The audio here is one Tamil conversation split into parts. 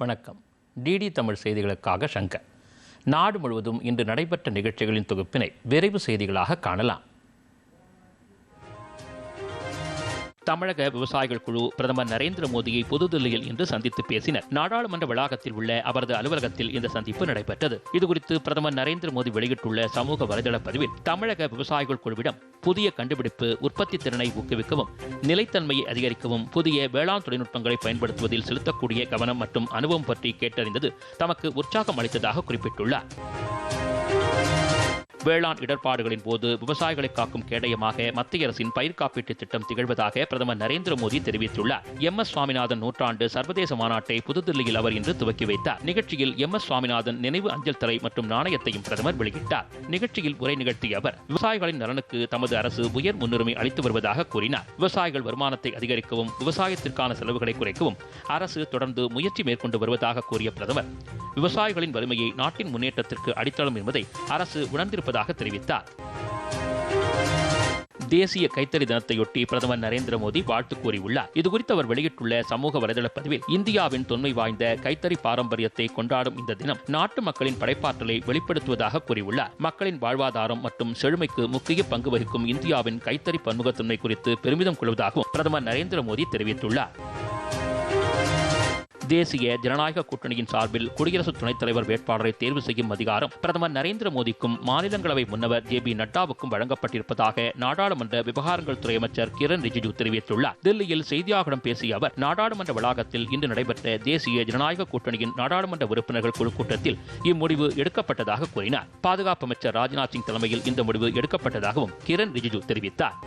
வணக்கம். டிடி தமிழ் செய்திகளுக்காக சங்கர். நாடு முழுவதும் இன்று நடைபெற்ற நிகழ்ச்சிகளின் தொகுப்பினை விரைவு செய்திகளாக காணலாம். தமிழக விவசாயிகள் குழு பிரதமர் நரேந்திர மோடியை புதுதில்லியில் இன்று சந்தித்து பேசினர். நாடாளுமன்ற வளாகத்தில் உள்ள அவரது அலுவலகத்தில் இந்த சந்திப்பு நடைபெற்றது. இதுகுறித்து பிரதமர் நரேந்திர மோடி வெளியிட்டுள்ள சமூக வலைதள பதிவில் தமிழக விவசாயிகள் குழுவிடம் புதிய கண்டுபிடிப்பு உற்பத்தி திறனை ஊக்குவிக்கவும் நிலைத்தன்மையை அதிகரிக்கவும் புதிய வேளாண் தொழில்நுட்பங்களை பயன்படுத்துவதில் செலுத்தக்கூடிய கவனம் மற்றும் அனுபவம் பற்றி கேட்டறிந்தது தமக்கு உற்சாகம் அளித்ததாக குறிப்பிட்டுள்ளார். வேளாண் இடர்பாடுகளின் போது விவசாயிகளை காக்கும் கேடயமாக மத்திய அரசின் பயிர் காப்பீட்டு திட்டம் திகழ்வதாக பிரதமர் நரேந்திர மோடி தெரிவித்துள்ளார். எம். எஸ். சுவாமிநாதன் நூற்றாண்டு சர்வதேச மாநாட்டை புதுதில்லியில் அவர் இன்று துவக்கி வைத்தார். நிகழ்ச்சியில் எம். எஸ். சுவாமிநாதன் நினைவு அஞ்சல் தலை மற்றும் நாணயத்தையும் பிரதமர் வெளியிட்டார். நிகழ்ச்சியில் உரை நிகழ்த்திய அவர் விவசாயிகளின் நலனுக்கு தமது அரசு உயர் முன்னுரிமை அளித்து வருவதாக கூறினார். விவசாயிகள் வருமானத்தை அதிகரிக்கவும் விவசாயத்திற்கான செலவுகளை குறைக்கவும் அரசு தொடர்ந்து முயற்சி மேற்கொண்டு வருவதாக கூறிய பிரதமர் விவசாயிகளின் வலிமையை நாட்டின் முன்னேற்றத்திற்கு அடித்தளம் என்பதை அரசு இருப்பதாக தெரிவித்தார். தேசிய கைத்தறி தினத்தையொட்டி பிரதமர் நரேந்திர மோடி வாழ்த்து கூறியுள்ளார். இதுகுறித்து அவர் வெளியிட்டுள்ள சமூக வலைதள பதிவில் இந்தியாவின் தொன்மை வாய்ந்த கைத்தறி பாரம்பரியத்தை கொண்டாடும் இந்த தினம் நாட்டு மக்களின் படைப்பாற்றலை வெளிப்படுத்துவதாக கூறியுள்ளார். மக்களின் வாழ்வாதாரம் மற்றும் செழுமைக்கு முக்கிய பங்கு வகிக்கும் இந்தியாவின் கைத்தறி பன்முகத்தன்மை குறித்து பெருமிதம் கொள்வதாகவும் பிரதமர் நரேந்திர மோடி தெரிவித்துள்ளார். தேசிய ஜனநாயக கூட்டணியின் சார்பில் குடியரசு துணைத் தலைவர் வேட்பாளரை தேர்வு செய்யும் அதிகாரம் பிரதமர் நரேந்திர மோடிக்கும் மாநிலங்களவை முன்னவர் ஜே பி நட்டாவுக்கும் வழங்கப்பட்டிருப்பதாக நாடாளுமன்ற விவகாரங்கள் துறை அமைச்சர் கிரண் ரிஜிஜு தெரிவித்துள்ளார். தில்லியில் செய்தியாளர்களிடம் பேசிய அவர் நாடாளுமன்ற வளாகத்தில் இன்று நடைபெற்ற தேசிய ஜனநாயக கூட்டணியின் நாடாளுமன்ற உறுப்பினர்கள் குழு கூட்டத்தில் இம்முடிவு எடுக்கப்பட்டதாக கூறினார். பாதுகாப்பு அமைச்சர் ராஜ்நாத் சிங் தலைமையில் இந்த முடிவு எடுக்கப்பட்டதாகவும் கிரண் ரிஜிஜு தெரிவித்தார்.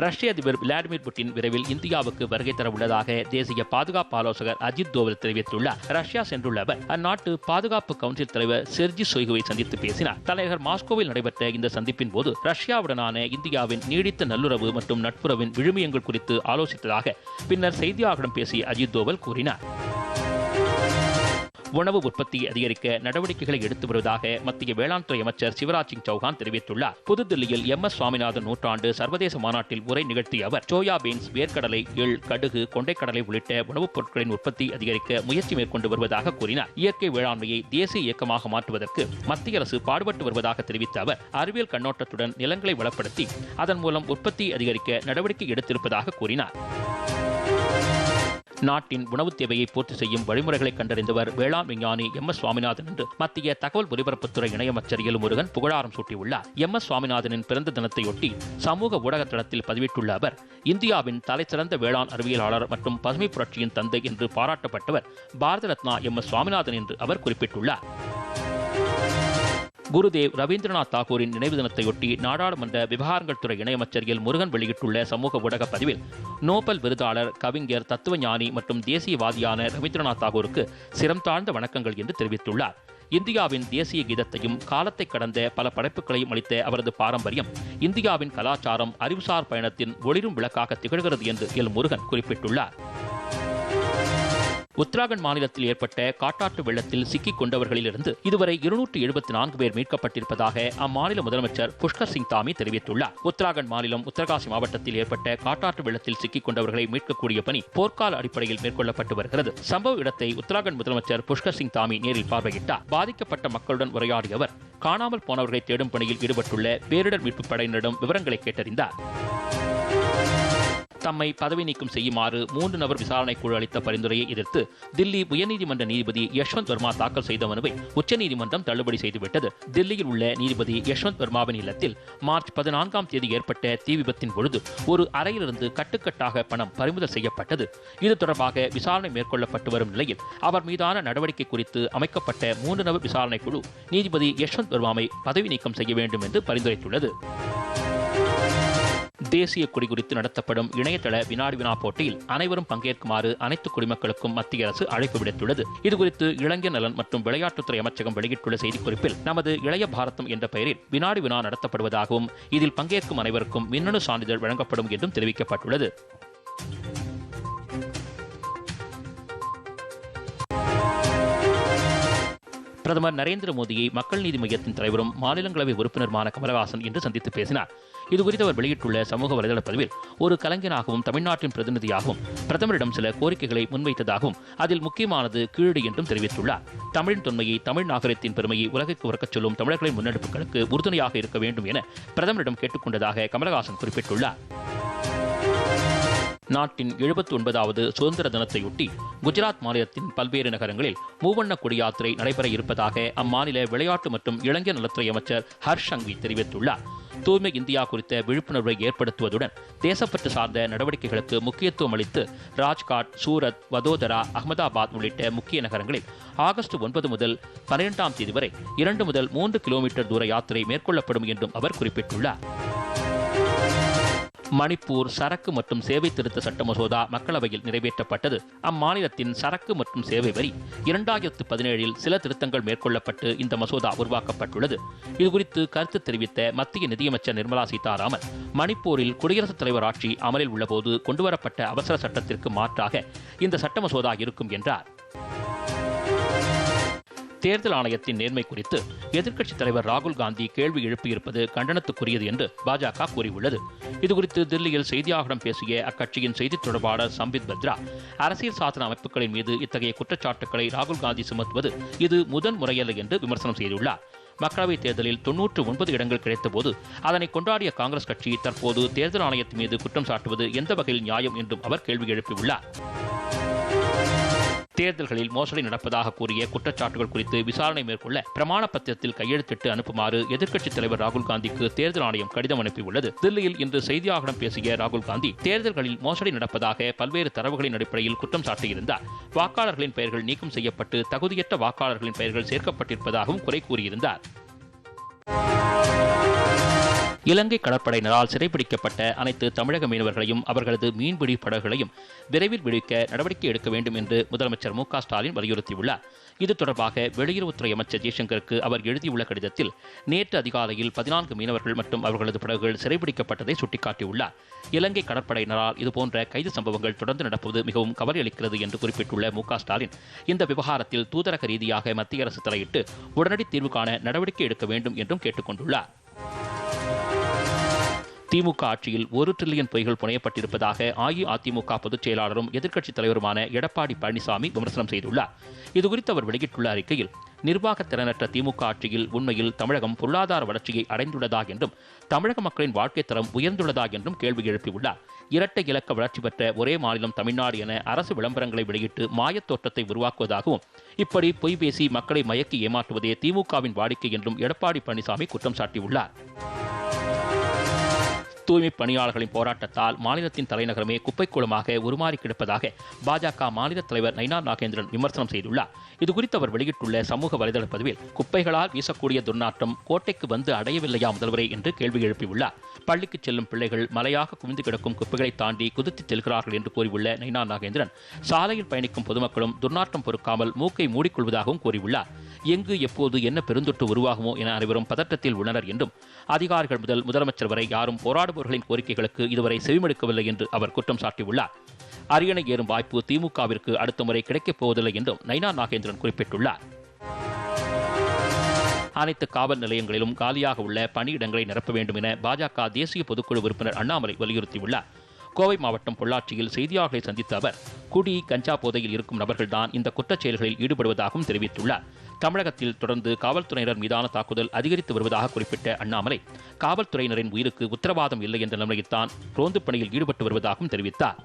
ரஷ்ய அதிபர் விளாடிமிர் புட்டின் விரைவில் இந்தியாவுக்கு வருகை தர உள்ளதாக தேசிய பாதுகாப்பு ஆலோசகர் அஜித் தோவல் தெரிவித்துள்ளார். ரஷ்யா சென்றுள்ள அவர் அந்நாட்டு பாதுகாப்பு கவுன்சில் தலைவர் செர்ஜி சொய்குவை சந்தித்து பேசினார். தலைநகர் மாஸ்கோவில் நடைபெற்ற இந்த சந்திப்பின் போது ரஷ்யாவுடனான இந்தியாவின் நீடித்த நல்லுறவு மற்றும் நட்புறவின் விழுமியங்கள் குறித்து ஆலோசித்ததாக பின்னர் செய்தியாளர்களிடம் பேசிய அஜித் தோவல் கூறினார். உணவு உற்பத்தியை அதிகரிக்க நடவடிக்கைகளை எடுத்து வருவதாக மத்திய வேளாண் துறை அமைச்சர் சிவராஜ் சிங் சௌஹான் தெரிவித்துள்ளார். புதுதில்லியில் எம் எஸ் சுவாமிநாதன் நூற்றாண்டு சர்வதேச மாநாட்டில் உரை நிகழ்த்திய அவர் சோயா பீன்ஸ் வேர்க்கடலை எள் கடுகு கொண்டைக்கடலை உள்ளிட்ட உணவுப் பொருட்களின் உற்பத்தி அதிகரிக்க முயற்சி மேற்கொண்டு வருவதாக கூறினார். இயற்கை வேளாண்மையை தேசிய இயக்கமாக மாற்றுவதற்கு மத்திய அரசு பாடுபட்டு வருவதாக தெரிவித்த அவர் அறிவியல் கண்ணோட்டத்துடன் நிலங்களை வளப்படுத்தி அதன் மூலம் உற்பத்தி அதிகரிக்க நடவடிக்கை எடுத்திருப்பதாக கூறினார். நாட்டின் உணவுத் தேவையை பூர்த்தி செய்யும் வழிமுறைகளை கண்டறிந்தவர் வேளாண் விஞ்ஞானி எம் எஸ் சுவாமிநாதன் என்று மத்திய தகவல் ஒலிபரப்புத்துறை இணையமைச்சர் முருகன் புகழாரம் சூட்டியுள்ளார். எம் எஸ் சுவாமிநாதனின் பிறந்த தினத்தையொட்டி சமூக ஊடக தளத்தில் பதிவிட்டுள்ள அவர் இந்தியாவின் தலைசிறந்த வேளாண் அறிவியலாளர் மற்றும் பசுமை புரட்சியின் தந்தை என்று பாராட்டப்பட்டவர் பாரத ரத்னா எம் எஸ் சுவாமிநாதன் என்று அவர் குறிப்பிட்டுள்ளார். குருதேவ் ரவீந்திரநாத் தாகூரின் நினைவு தினத்தையொட்டி நாடாளுமன்ற விவகாரங்கள் துறை இணையமைச்சர் எல் முருகன் வெளியிட்டுள்ள சமூக ஊடக பதிவில் நோபல் விருதாளர் கவிஞர் தத்துவஞானி மற்றும் தேசியவாதியான ரவீந்திரநாத் தாகூருக்கு சிரம் தாழ்ந்த வணக்கங்கள் என்று தெரிவித்துள்ளார். இந்தியாவின் தேசிய கீதத்தையும் காலத்தை கடந்த பல படைப்புகளையும் அளித்த அவரது பாரம்பரியம் இந்தியாவின் கலாச்சாரம் அறிவுசார் பயணத்தின் ஒளிரும் விளக்காக திகழ்கிறது என்று எல் முருகன் குறிப்பிட்டுள்ளார். உத்தராகண்ட் மாநிலத்தில் ஏற்பட்ட காட்டாற்று வெள்ளத்தில் சிக்கிக் கொண்டவர்களிலிருந்து இதுவரை இருநூற்று எழுபத்தி நான்கு பேர் மீட்கப்பட்டிருப்பதாக அம்மாநில முதலமைச்சர் புஷ்கர் சிங் தாமி தெரிவித்துள்ளார். உத்தராகண்ட் மாநிலம் உத்தரகாசி மாவட்டத்தில் ஏற்பட்ட காட்டாற்று வெள்ளத்தில் சிக்கிக் கொண்டவர்களை மீட்கக்கூடிய பணி போர்க்கால அடிப்படையில் மேற்கொள்ளப்பட்டு வருகிறது. சம்பவ இடத்தை உத்தராகண்ட் முதலமைச்சர் புஷ்கர் சிங் தாமி நேரில் பார்வையிட்டார். பாதிக்கப்பட்ட மக்களுடன் உரையாடிய அவர் காணாமல் போனவர்களை தேடும் பணியில் ஈடுபட்டுள்ள பேரிடர் மீட்புப் படையினரிடம் விவரங்களை கேட்டறிந்தார். தம்மை பதவி நீக்கம் செய்யுமாறு மூன்று நபர் விசாரணை குழு அளித்த பரிந்துரையை எதிர்த்து தில்லி உயர்நீதிமன்ற நீதிபதி யஷ்வந்த் வர்மா தாக்கல் செய்த மனுவை உச்சநீதிமன்றம் தள்ளுபடி செய்துவிட்டது. தில்லியில் உள்ள நீதிபதி யஷ்வந்த் வர்மாவின் இல்லத்தில் மார்ச் பதினான்காம் தேதி ஏற்பட்ட தீ விபத்தின் பொழுது ஒரு அறையிலிருந்து கட்டுக்கட்டாக பணம் பறிமுதல் செய்யப்பட்டது. இது தொடர்பாக விசாரணை மேற்கொள்ளப்பட்டு வரும் நிலையில் அவர் மீதான நடவடிக்கை குறித்து அமைக்கப்பட்ட மூன்று நபர் விசாரணை குழு நீதிபதி யஷ்வந்த் வர்மாவை பதவி நீக்கம் செய்ய வேண்டும் என்று பரிந்துரைத்துள்ளது. தேசிய கொடி குறித்து நடத்தப்படும் இணையதள வினாடி வினா போட்டியில் அனைவரும் பங்கேற்குமாறு அனைத்து குடிமக்களுக்கும் மத்திய அரசு அழைப்பு விடுத்துள்ளது. இதுகுறித்து இளைஞர் நலன் மற்றும் விளையாட்டுத்துறை அமைச்சகம் வெளியிட்டுள்ள செய்திக்குறிப்பில் நமது இளைய பாரதம் என்ற பெயரில் வினாடி வினா நடத்தப்படுவதாகவும் இதில் பங்கேற்கும் அனைவருக்கும் மின்னணு சான்றிதழ் வழங்கப்படும் என்றும் தெரிவிக்கப்பட்டுள்ளது. பிரதமர் நரேந்திர மோடியை மக்கள் நீதி மையத்தின் தலைவரும் மாநிலங்களவை உறுப்பினருமான கமலஹாசன் இன்று சந்தித்து பேசினார். இதுகுறித்து அவர் வெளியிட்டுள்ள சமூக வலைதள பதிவில் ஒரு கலைஞனாகவும் தமிழ்நாட்டின் பிரதிநிதியாகவும் பிரதமரிடம் சில கோரிக்கைகளை முன்வைத்ததாகவும் அதில் முக்கியமானது கீழடி என்றும் தெரிவித்துள்ளார். தமிழின் தொன்மையை தமிழ் நாகரிகத்தின் பெருமையை உலகிற்கு உறக்கச் சொல்லும் தமிழர்களின் முன்னெடுப்புகளுக்கு உறுதுணையாக இருக்க வேண்டும் என பிரதமரிடம் கேட்டுக்கொண்டதாக கமலஹாசன் குறிப்பிட்டுள்ளார். நாட்டின் எழுபத்தி ஒன்பதாவது சுதந்திர தினத்தையொட்டி குஜராத் மாநிலத்தின் பல்வேறு நகரங்களில் மூவண்ண கொடி யாத்திரை நடைபெற இருப்பதாக அம்மாநில விளையாட்டு மற்றும் இளைஞர் நலத்துறை அமைச்சர் ஹர்ஷ் சங்வி தெரிவித்துள்ளார். தூய்மை இந்தியா குறித்த விழிப்புணர்வை ஏற்படுத்துவதுடன் தேசப்பற்று சார்ந்த நடவடிக்கைகளுக்கு முக்கியத்துவம் அளித்து ராஜ்காட் சூரத் வதோதரா அகமதாபாத் உள்ளிட்ட முக்கிய நகரங்களில் ஆகஸ்ட் ஒன்பது முதல் பனிரெண்டாம் தேதி வரை இரண்டு முதல் மூன்று கிலோமீட்டர் தூர யாத்திரை மேற்கொள்ளப்படும் என்றும் அவர் குறிப்பிட்டுள்ளார். மணிப்பூர் சரக்கு மற்றும் சேவை திருத்த சட்ட மசோதா மக்களவையில் நிறைவேற்றப்பட்டது. அம்மாநிலத்தின் சரக்கு மற்றும் சேவை வரி இரண்டாயிரத்து பதினேழில் சில திருத்தங்கள் மேற்கொள்ளப்பட்டு இந்த மசோதா உருவாக்கப்பட்டுள்ளது. இதுகுறித்து கருத்து தெரிவித்த மத்திய நிதியமைச்சர் நிர்மலா சீதாராமன் மணிப்பூரில் குடியரசுத் தலைவர் ஆட்சி அமலில் உள்ளபோது கொண்டுவரப்பட்ட அவசர சட்டத்திற்கு மாற்றாக இந்த சட்ட மசோதா இருக்கும் என்றார். தேர்தல் ஆணையத்தின் நேர்மை குறித்து எதிர்க்கட்சித் தலைவர் ராகுல் காந்தி கேள்வி எழுப்பியிருப்பது கண்டனத்துக்குரியது என்று பாஜக கூறியுள்ளது. இதுகுறித்து தில்லியில் செய்தியாளர்களிடம் பேசிய அக்கட்சியின் செய்தித் தொடர்பாளர் சம்பித் பத்ரா அரசியல் சாசன அமைப்புகளின் மீது இத்தகைய குற்றச்சாட்டுக்களை ராகுல் காந்தி சுமத்துவது இது முதன் முறையல்ல என்று விமர்சனம் செய்துள்ளார். மக்களவைத் தேர்தலில் தொன்னூற்று ஒன்பது இடங்கள் கிடைத்தபோது அதனை கொண்டாடிய காங்கிரஸ் கட்சி தற்போது தேர்தல் ஆணையத்தின் மீது குற்றம் சாட்டுவது எந்த வகையில் நியாயம் என்றும் அவர் கேள்வி எழுப்பியுள்ளார். தேர்தல்களில் மோசடி நடப்பதாக கூறிய குற்றச்சாட்டுகள் குறித்து விசாரணை மேற்கொள்ள பிரமாண பத்திரத்தில் கையெழுத்திட்டு அனுப்புமாறு எதிர்க்கட்சித் தலைவர் ராகுல் காந்திக்கு தேர்தல் ஆணையம் கடிதம் அனுப்பியுள்ளது. தில்லியில் இன்று செய்தியாளர்களிடம் பேசிய ராகுல் காந்தி தேர்தல்களில் மோசடி நடப்பதாக பல்வேறு தரவுகளின் அடிப்படையில் குற்றம் சாட்டியிருந்தார். வாக்காளர்களின் பெயர்கள் நீக்கம் செய்யப்பட்டு தகுதியற்ற வாக்காளர்களின் பெயர்கள் சேர்க்கப்பட்டிருப்பதாகவும் குறை கூறியிருந்தார். இலங்கை கடற்படையினரால் சிறைபிடிக்கப்பட்ட அனைத்து தமிழக மீனவர்களையும் அவர்களது மீன்பிடி படகுகளையும் விரைவில் விடுவிக்க நடவடிக்கை எடுக்க வேண்டும் என்று முதலமைச்சர் மு ஸ்டாலின் வலியுறுத்தியுள்ளார். இது தொடர்பாக வெளியுறவுத்துறை அமைச்சர் ஜெய்சங்கருக்கு அவர் எழுதியுள்ள கடிதத்தில் நேற்று அதிகாலையில் பதினான்கு மீனவர்கள் மற்றும் அவர்களது படகுகள் சிறைபிடிக்கப்பட்டதை சுட்டிக்காட்டியுள்ளார். இலங்கை கடற்படையினரால் இதுபோன்ற கைது சம்பவங்கள் தொடர்ந்து நடப்பது மிகவும் கவலையளிக்கிறது என்று குறிப்பிட்டுள்ள மு ஸ்டாலின் இந்த விவகாரத்தில் தூதரக ரீதியாக மத்திய அரசு தலையிட்டு உடனடி தீர்வு காண நடவடிக்கை எடுக்க வேண்டும் என்றும் கேட்டுக் கொண்டுள்ளார் திமுக ஆட்சியில் ஒரு டிரில்லியன் பொய்கள் புனையப்பட்டிருப்பதாக அஇஅதிமுக பொதுச் செயலாளரும் எதிர்க்கட்சித் தலைவருமான எடப்பாடி பழனிசாமி விமர்சனம் செய்துள்ளார். இதுகுறித்து அவர் வெளியிட்டுள்ள அறிக்கையில் நிர்வாக திறனற்ற திமுக ஆட்சியில் உண்மையில் தமிழகம் பொருளாதார வளர்ச்சியை அடைந்துள்ளதா என்றும் தமிழக மக்களின் வாழ்க்கை தரம் உயர்ந்துள்ளதா என்றும் கேள்வி எழுப்பியுள்ளார். இரட்டை இலக்க வளர்ச்சி பெற்ற ஒரே மாநிலம் தமிழ்நாடு என அரசு விளம்பரங்களை வெளியிட்டு மாயத் தோற்றத்தை உருவாக்குவதாகவும் இப்படி பொய் பேசி மக்களை மயக்கி ஏமாற்றுவதே திமுகவின் வாடிக்கை என்றும் எடப்பாடி பழனிசாமி குற்றம் சாட்டியுள்ளார். தூய்மை பணியாளர்களின் போராட்டத்தால் மாநிலத்தின் தலைநகரமே குப்பைக்கூளமாக உருமாறி கிடப்பதாக பாஜக மாநில தலைவர் நைனா நாகேந்திரன் விமர்சனம் செய்துள்ளார். இதுகுறித்து அவர் வெளியிட்டுள்ள சமூக வலைதள பதிவில் குப்பைகளால் வீசக்கூடிய துர்நாற்றம் கோட்டைக்கு வந்து அடையவில்லையா முதல்வரே என்று கேள்வி எழுப்பியுள்ளார். பள்ளிக்கு செல்லும் பிள்ளைகள் மலையாக குவிந்து கிடக்கும் குப்பைகளை தாண்டி குதித்து செல்கிறார்கள் என்று கூறியுள்ள நைனா நாகேந்திரன் சாலையில் பயணிக்கும் பொதுமக்களும் துர்நாற்றம் பொறுக்காமல் மூக்கை மூடிக்கொள்வதாகவும் கூறியுள்ளார். எங்கு எப்போது என்ன பெருந்தொற்று உருவாகுமோ என அனைவரும் பதற்றத்தில் உள்ளனர் என்றும் அதிகாரிகள் முதல் முதலமைச்சர் வரை யாரும் போராடுபவர்களின் கோரிக்கைகளுக்கு இதுவரை செவிமடுக்கவில்லை என்று அவர் குற்றம் சாட்டியுள்ளார். அரியணை ஏறும் வாய்ப்பு திமுகவிற்கு அடுத்த முறை கிடைக்கப் போவதில்லை என்றும் நைனா நாகேந்திரன் குறிப்பிட்டுள்ளார். அனைத்து காவல் நிலையங்களிலும் காலியாக உள்ள பணியிடங்களை நிரப்ப வேண்டும் என பாஜக தேசிய பொதுக்குழு உறுப்பினர் அண்ணாமலை வலியுறுத்தியுள்ளார். கோவை மாவட்டம் பொள்ளாச்சியில் செய்தியாளர்களை சந்தித்த அவர் குடி கஞ்சா போதையில் இருக்கும் நபர்கள்தான் இந்த குற்றச் செயல்களில் ஈடுபடுவதாகவும் தெரிவித்துள்ளார். தமிழகத்தில் தொடர்ந்து காவல்துறையினர் மீதான தாக்குதல் அதிகரித்து வருவதாக குறிப்பிட்ட அண்ணாமலை காவல்துறையினரின் உயிருக்கு உத்தரவாதம் இல்லை என்ற நிலையில்தான் ரோந்து பணியில் ஈடுபட்டு வருவதாகவும் தெரிவித்தார்.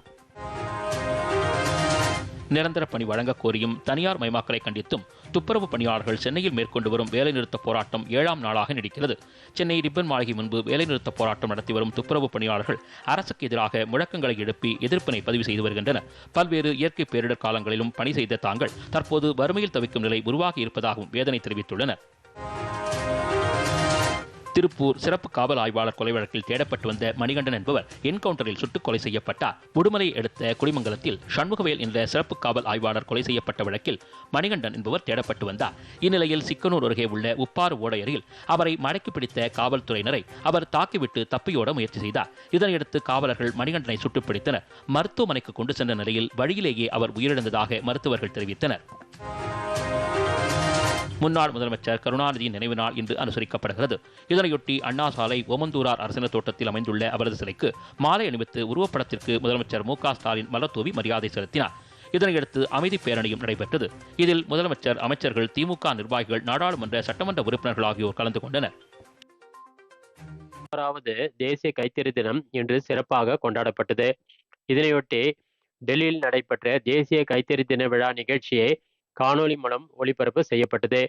நிரந்தர பணி வழங்க கோரியும் தனியார் மயமாக்கலை கண்டித்தும் துப்புரவு பணியாளர்கள் சென்னையில் மேற்கொண்டு வரும் வேலைநிறுத்த போராட்டம் ஏழாம் நாளாக நீடிக்கிறது. சென்னை ரிப்பன் மாளிகை முன்பு வேலைநிறுத்த போராட்டம் நடத்தி வரும் துப்புரவு பணியாளர்கள் அரசுக்கு எதிராக முழக்கங்களை எழுப்பி எதிர்ப்பினை பதிவு செய்து வருகின்றனர். பல்வேறு இயற்கை பேரிடர் காலங்களிலும் பணி செய்த தாங்கள் தற்போது வறுமையில் தவிக்கும் நிலை உருவாகி இருப்பதாகவும் வேதனை தெரிவித்துள்ளனர். திருப்பூர் சிறப்பு காவல் ஆய்வாளர் கொலை வழக்கில் தேடப்பட்டு வந்த மணிகண்டன் என்பவர் என்கவுண்டரில் சுட்டுக் கொலை செய்யப்பட்டார். உடுமலை அடுத்த குடிமங்கலத்தில் சண்முகவேல் என்ற சிறப்பு காவல் ஆய்வாளர் கொலை செய்யப்பட்ட வழக்கில் மணிகண்டன் என்பவர் தேடப்பட்டு வந்தார். இந்நிலையில் சிக்கனூர் அருகே உள்ள உப்பாறு ஓடையரில் அவரை மடக்கி பிடித்த காவல்துறையினரை அவர் தாக்கிவிட்டு தப்பியோட முயற்சி செய்தார். இதனையடுத்து காவலர்கள் மணிகண்டனை சுட்டுப் பிடித்தனர். மருத்துவமனைக்கு கொண்டு சென்ற நிலையில் வழியிலேயே அவர் உயிரிழந்ததாக மருத்துவர்கள் தெரிவித்தனர். முன்னாள் முதலமைச்சர் கருணாநிதியின் நினைவு நாள் இன்று அனுசரிக்கப்படுகிறது. இதனையொட்டி அண்ணா சாலை ஓமந்தூரார் அரசின தோட்டத்தில் அமைந்துள்ள அவரது சிலைக்கு மாலை அணிவித்து உருவப்படத்திற்கு முதலமைச்சர் மு க ஸ்டாலின் மலர்தூவி மரியாதை செலுத்தினார். இதனையடுத்து அமைதி பேரணியும் நடைபெற்றது. இதில் முதலமைச்சர் அமைச்சர்கள் திமுக நிர்வாகிகள் நாடாளுமன்ற சட்டமன்ற உறுப்பினர்கள் ஆகியோர் கலந்து கொண்டனர். ஆறாவது தேசிய கைத்தறி தினம் இன்று சிறப்பாக கொண்டாடப்பட்டது. இதனையொட்டி டெல்லியில் நடைபெற்ற தேசிய கைத்தறி தின விழா நிகழ்ச்சியை காணொலி மூலம் ஒளிபரப்பு செய்யப்பட்டது.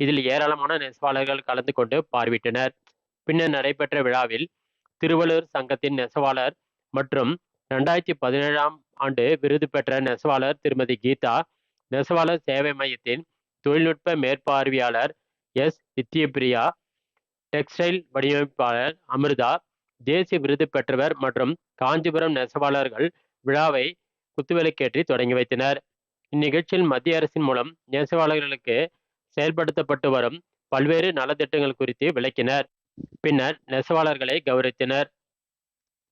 இதில் ஏராளமான நெசவாளர்கள் கலந்து கொண்டு பார்வையிட்டனர். பின்னர் நடைபெற்ற விழாவில் திருவள்ளூர் சங்கத்தின் நெசவாளர் மற்றும் ரெண்டாயிரத்தி பதினேழாம் ஆண்டு விருது பெற்ற நெசவாளர் திருமதி கீதா நெசவாளர் சேவை மையத்தின் தொழில்நுட்ப மேற்பார்வையாளர் எஸ். நித்யபிரியா டெக்ஸ்டைல் வடிவமைப்பாளர் அமிர்தா தேசிய விருது பெற்றவர் மற்றும் காஞ்சிபுரம் நெசவாளர்கள் விழாவை குத்துவிளக்கேற்றி தொடங்கி வைத்தனர். இந்நிகழ்ச்சியில் மத்திய அரசின் மூலம் நெசவாளர்களுக்கு செயல்படுத்தப்பட்டு வரும் பல்வேறு நலத்திட்டங்கள் குறித்து விளக்கினர். பின்னர் நெசவாளர்களை கௌரவித்தனர்.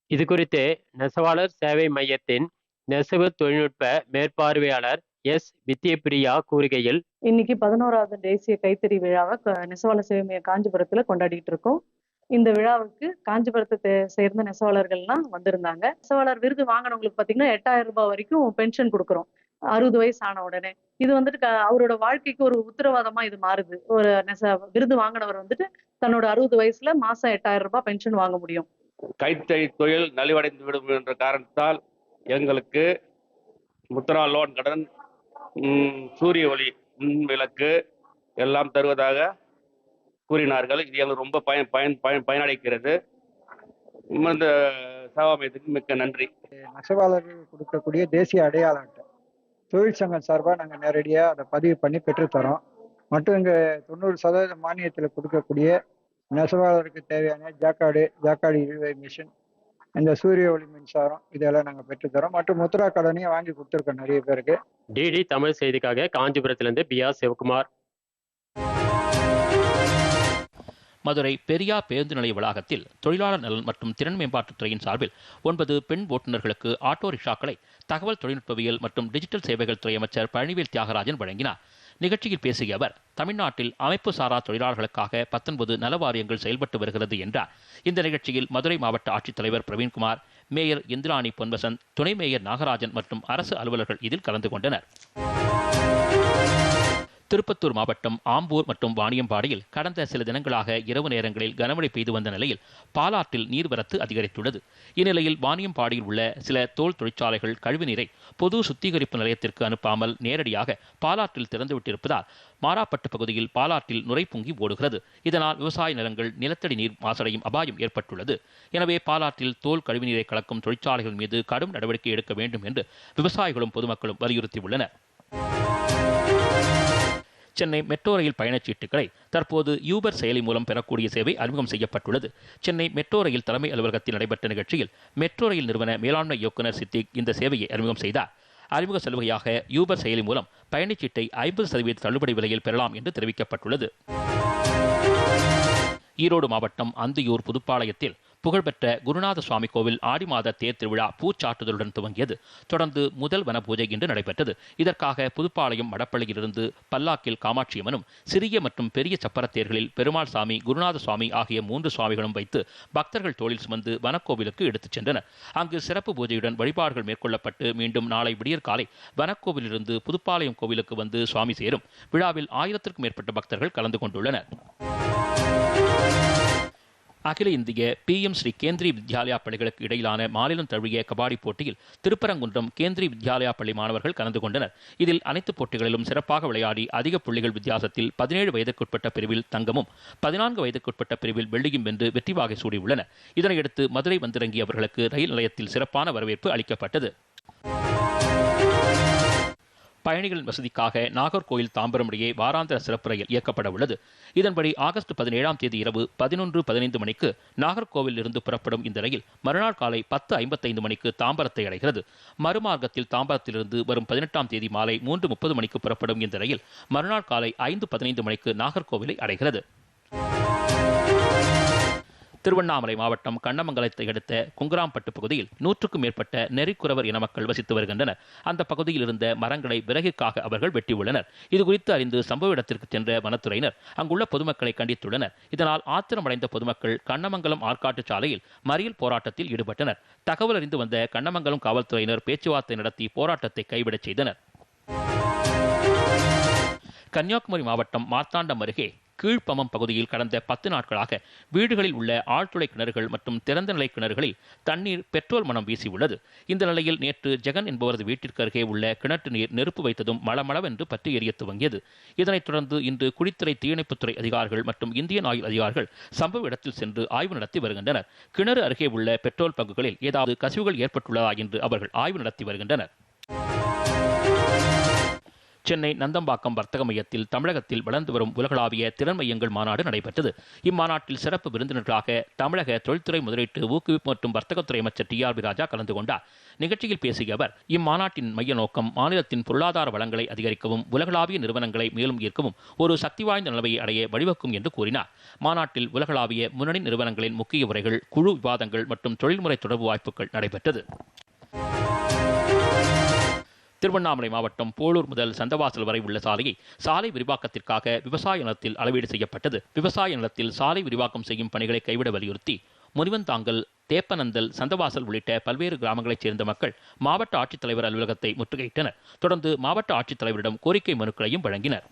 இது குறித்து நெசவாளர் சேவை மையத்தின் நெசவு தொழில்நுட்ப மேற்பார்வையாளர் எஸ். வித்யபிரியா கூறுகையில் இன்னைக்கு பதினோராவது தேசிய கைத்தறி விழாவை க- நெசவாளர் சேவை மையம் காஞ்சிபுரத்துல கொண்டாடிட்டு இருக்கோம். இந்த விழாவுக்கு காஞ்சிபுரத்தை சேர்ந்த நெசவாளர்கள்லாம் வந்திருந்தாங்க. நெசவாளர் விருது வாங்கினவங்களுக்கு பாத்தீங்கன்னா எட்டாயிரம் ரூபாய் வரைக்கும் பென்ஷன் கொடுக்குறோம். அறுபது வயசு ஆன உடனே. இது வந்துட்டு அவரோட வாழ்க்கைக்கு ஒரு உத்தரவாதமா இது மாறுது. ஒரு நெச விருது வாங்கினவர் வந்துட்டு தன்னோட அறுபது வயசுல மாசம் எட்டாயிரம் ரூபாய் பென்ஷன் வாங்க முடியும். கைத்தறி தொழில் நலிவடைந்து விடும் என்ற காரணத்தால் எங்களுக்கு முத்ரா லோன் கடன் சூரிய ஒளி மின் விளக்கு எல்லாம் தருவதாக கூறினார்கள். இது எங்களுக்கு ரொம்ப பயன் பயன் பயன் பயனளிக்கிறது ம், இந்த சபாமயத்துக்கு மிக்க நன்றி. நெசவாளர்கள் கொடுக்கக்கூடிய தேசிய அடையாள அட்டை. தொழிற்சங்கம் சார்பாக நாங்கள் நேரடியாக அதை பதிவு பண்ணி பெற்றுத்தரோம். மற்றும் இங்கே தொண்ணூறு சதவீத மானியத்தில் கொடுக்கக்கூடிய நெசவாளருக்கு தேவையான ஜாக்காடு ஜாக்காடு இழுவை மிஷின் இந்த சூரிய ஒளி மின்சாரம் இதெல்லாம் நாங்கள் பெற்றுத்தரோம். மற்றும் முத்ரா கடனையும் வாங்கி கொடுத்துருக்கோம் நிறைய பேருக்கு. டிடி தமிழ் செய்திக்காக காஞ்சிபுரத்திலிருந்து பி ஆர் சிவகுமார். மதுரை பெரியார் பேருந்து நிலைய வளாகத்தில் தொழிலாளர் நலன் மற்றும் திறன் மேம்பாட்டுத் துறையின் சார்பில் ஒன்பது பெண் ஓட்டுநர்களுக்கு ஆட்டோ ரிக்ஷாக்களை தகவல் தொழில்நுட்பவியல் மற்றும் டிஜிட்டல் சேவைகள் துறை அமைச்சர் பழனிவேல் தியாகராஜன் வழங்கினார். நிகழ்ச்சியில் பேசிய அவர் தமிழ்நாட்டில் அமைப்பு சாரா தொழிலாளர்களுக்காக பத்தொன்பது நலவாரியங்கள் செயல்பட்டு வருகிறது என்றார். இந்த நிகழ்ச்சியில் மதுரை மாவட்ட ஆட்சித்தலைவர் பிரவீன்குமார் மேயர் இந்திராணி பொன்வசந்த் துணை மேயர் நாகராஜன் மற்றும் அரசு அலுவலர்கள் இதில் கலந்து கொண்டனர். திருப்பத்தூர் மாவட்டம் ஆம்பூர் மற்றும் வாணியம்பாடியில் கடந்த சில தினங்களாக இரவு நேரங்களில் கனமழை பெய்து வந்த நிலையில் பாலாற்றில் நீர்வரத்து அதிகரித்துள்ளது. இந்நிலையில் வாணியம்பாடியில் உள்ள சில தோல் தொழிற்சாலைகள் கழிவுநீரை பொது சுத்திகரிப்பு நிலையத்திற்கு அனுப்பாமல் நேரடியாக பாலாற்றில் திறந்துவிட்டிருப்பதால் மாராப்பட்டு பகுதியில் பாலாற்றில் நுரை பொங்கி ஓடுகிறது. இதனால் விவசாய நிலங்கள் நிலத்தடி நீர் மாசடையும் அபாயம் ஏற்பட்டுள்ளது. எனவே பாலாற்றில் தோல் கழிவுநீரை கலக்கும் தொழிற்சாலைகள் மீது கடும் நடவடிக்கை எடுக்க வேண்டும் என்று விவசாயிகளும் பொதுமக்களும் வலியுறுத்தியுள்ளனர். சென்னை மெட்ரோ ரயில் பயணச்சீட்டுகளை தற்போது யூபர் செயலி மூலம் பெறக்கூடிய சேவை அறிமுகம் செய்யப்பட்டுள்ளது. சென்னை மெட்ரோ ரயில் தலைமை அலுவலகத்தில் நடைபெற்ற நிகழ்ச்சியில் மெட்ரோ ரயில் நிறுவன மேலாண்மை இயக்குநர் சித்திக் இந்த சேவையை அறிமுகம் செய்தார். அறிமுக சலுகையாக யூபர் செயலி மூலம் பயணச்சீட்டை ஐம்பது சதவீத தள்ளுபடி விலையில் பெறலாம் என்று தெரிவிக்கப்பட்டுள்ளது. ஈரோடு மாவட்டம் அந்தியூர் புதுப்பாளையத்தில் புகழ்பெற்ற குருநாத சுவாமி கோவில் ஆடி மாத தேர் திருவிழா பூச்சாட்டுதலுடன் துவங்கியது. தொடர்ந்து முதல் வன பூஜை இன்று நடைபெற்றது. இதற்காக புதுப்பாளையம் மடப்பள்ளியிலிருந்து பல்லாக்கில் காமாட்சியம்மனும் சிறிய மற்றும் பெரிய சப்பரத் தேர்களில் பெருமாள் சாமி குருநாத சுவாமி ஆகிய மூன்று சுவாமிகளும் வைத்து பக்தர்கள் தோளில் சுமந்து வனக்கோவிலுக்கு எடுத்துச் சென்றனர். அங்கு சிறப்பு பூஜையுடன் வழிபாடுகள் மேற்கொள்ளப்பட்டு மீண்டும் நாளை விடியற்காலை வனக்கோவிலிருந்து புதுப்பாளையம் கோவிலுக்கு வந்து சுவாமி சேரும். விழாவில் ஆயிரத்திற்கும் மேற்பட்ட பக்தர்கள் கலந்து கொண்டுள்ளனர். அகில இந்திய பி எம் ஸ்ரீ கேந்திரி வித்யாலயா பள்ளிகளுக்கு இடையிலான மாநிலம் தழுவிய கபாடி போட்டியில் திருப்பரங்குன்றம் கேந்திரி வித்யாலயா பள்ளி மாணவர்கள் கலந்து கொண்டனர். இதில் அனைத்து போட்டிகளிலும் சிறப்பாக விளையாடி அதிக புள்ளிகள் வித்தியாசத்தில் பதினேழு வயதுக்குட்பட்ட பிரிவில் தங்கமும் பதினான்கு வயதுக்குட்பட்ட பிரிவில் வெள்ளியும் வென்று வெற்றி வாகை சூடியுள்ளனர் இதனையடுத்து மதுரை வந்திறங்கியவர்களுக்கு ரயில் நிலையத்தில் சிறப்பான வரவேற்பு அளிக்கப்பட்டது. பயணிகளின் வசதிக்காக நாகர்கோயில் தாம்பரம் இடையே வாராந்திர சிறப்பு ரயில் இயக்கப்பட உள்ளது இதன்படி ஆகஸ்ட் பதினேழாம் தேதி இரவு பதினொன்று பதினைந்து மணிக்கு நாகர்கோவில் இருந்து புறப்படும் இந்த ரயில் மறுநாள் காலை பத்து ஐம்பத்தைந்து மணிக்கு தாம்பரத்தை அடைகிறது. மறுமார்க்கத்தில் தாம்பரத்திலிருந்து வரும் பதினெட்டாம் தேதி மாலை மூன்று முப்பது மணிக்கு புறப்படும் இந்த ரயில் மறுநாள் காலை ஐந்து பதினைந்து மணிக்கு நாகர்கோவிலை அடைகிறது. திருவண்ணாமலை மாவட்டம் கண்ணமங்கலத்தை அடுத்த குங்குராம்பட்டு பகுதியில் நூற்றுக்கும் மேற்பட்ட நெறிக்குறவர் இன மக்கள் வசித்து வருகின்றனர். அந்த பகுதியில் இருந்த மரங்களை விறகிற்காக அவர்கள் வெட்டியுள்ளனர். இதுகுறித்து அறிந்து சம்பவ இடத்திற்கு சென்ற வனத்துறையினர் அங்குள்ள பொதுமக்களை கண்டித்துள்ளனர். இதனால் ஆத்திரமடைந்த பொதுமக்கள் கண்ணமங்கலம் ஆற்காட்டு சாலையில் மறியல் போராட்டத்தில் ஈடுபட்டனர். தகவல் அறிந்து வந்த கண்ணமங்கலம் காவல்துறையினர் பேச்சுவார்த்தை நடத்தி போராட்டத்தை கைவிடச் செய்தனர். கன்னியாகுமரி மாவட்டம் மார்த்தாண்டம் அருகே கீழ்ப்பமம் பகுதியில் கடந்த பத்து நாட்களாக வீடுகளில் உள்ள ஆழ்துளை கிணறுகள் மற்றும் திறந்த நிலை கிணறுகளில் தண்ணீர் பெட்ரோல் மனம் வீசியுள்ளது. இந்த நிலையில் நேற்று ஜெகன் என்பவரது வீட்டிற்கு அருகே உள்ள கிணற்று நீர் நெருப்பு வைத்ததும் மளமளவென்று பற்றி எரிய துவங்கியது. இதனைத் தொடர்ந்து இன்று குடித்துறை தீயணைப்புத்துறை அதிகாரிகள் மற்றும் இந்தியன் ஆயுள் அதிகாரிகள் சம்பவ இடத்தில் சென்று ஆய்வு நடத்தி வருகின்றனர். கிணறு அருகே உள்ள பெட்ரோல் பங்குகளில் ஏதாவது கசிவுகள் ஏற்பட்டுள்ளதா என்று அவர்கள் ஆய்வு நடத்தி வருகின்றனர். சென்னை நந்தம்பாக்கம் வர்த்தக மையத்தில் தமிழகத்தில் வளர்ந்து வரும் உலகளாவிய திறன் மையங்கள் மாநாடு நடைபெற்றது. இம்மாநாட்டில் சிறப்பு விருந்தினர்களாக தமிழக தொழில்துறை முதலீட்டு ஊக்குவிப்பு மற்றும் வர்த்தகத்துறை அமைச்சர் டி. ஆர். பி ராஜா கலந்து கொண்டார். நிகழ்ச்சியில் பேசிய அவர் இம்மாநாட்டின் மைய நோக்கம் மாநிலத்தின் பொருளாதார வளங்களை அதிகரிக்கவும் உலகளாவிய நிறுவனங்களை மேலும் ஈர்க்கவும் ஒரு சக்தி வாய்ந்த நிலவையை அடைய வழிவகுக்கும் என்று கூறினார். மாநாட்டில் உலகளாவிய முன்னணி நிறுவனங்களின் முக்கிய உரைகள் குழு விவாதங்கள் மற்றும் தொழில்முறை தொடர்பு வாய்ப்புகள் நடைபெற்றது. திருவண்ணாமலை மாவட்டம் போலூர் முதல் சந்தவாசல் வரை உள்ள சாலையை சாலை விரிவாக்கத்திற்காக விவசாய நிலத்தில் அளவீடு செய்யப்பட்டது. விவசாய நிலத்தில் சாலை விரிவாக்கம் செய்யும் பணிகளை கைவிட வலியுறுத்தி முனிவந்தாங்கல் தேப்பனந்தல் சந்தவாசல் உள்ளிட்ட பல்வேறு கிராமங்களைச் சேர்ந்த மக்கள் மாவட்ட ஆட்சித்தலைவர் அலுவலகத்தை முற்றுகையிட்டனர். தொடர்ந்து மாவட்ட ஆட்சித்தலைவரிடம் கோரிக்கை மனுக்களையும் வழங்கினர்.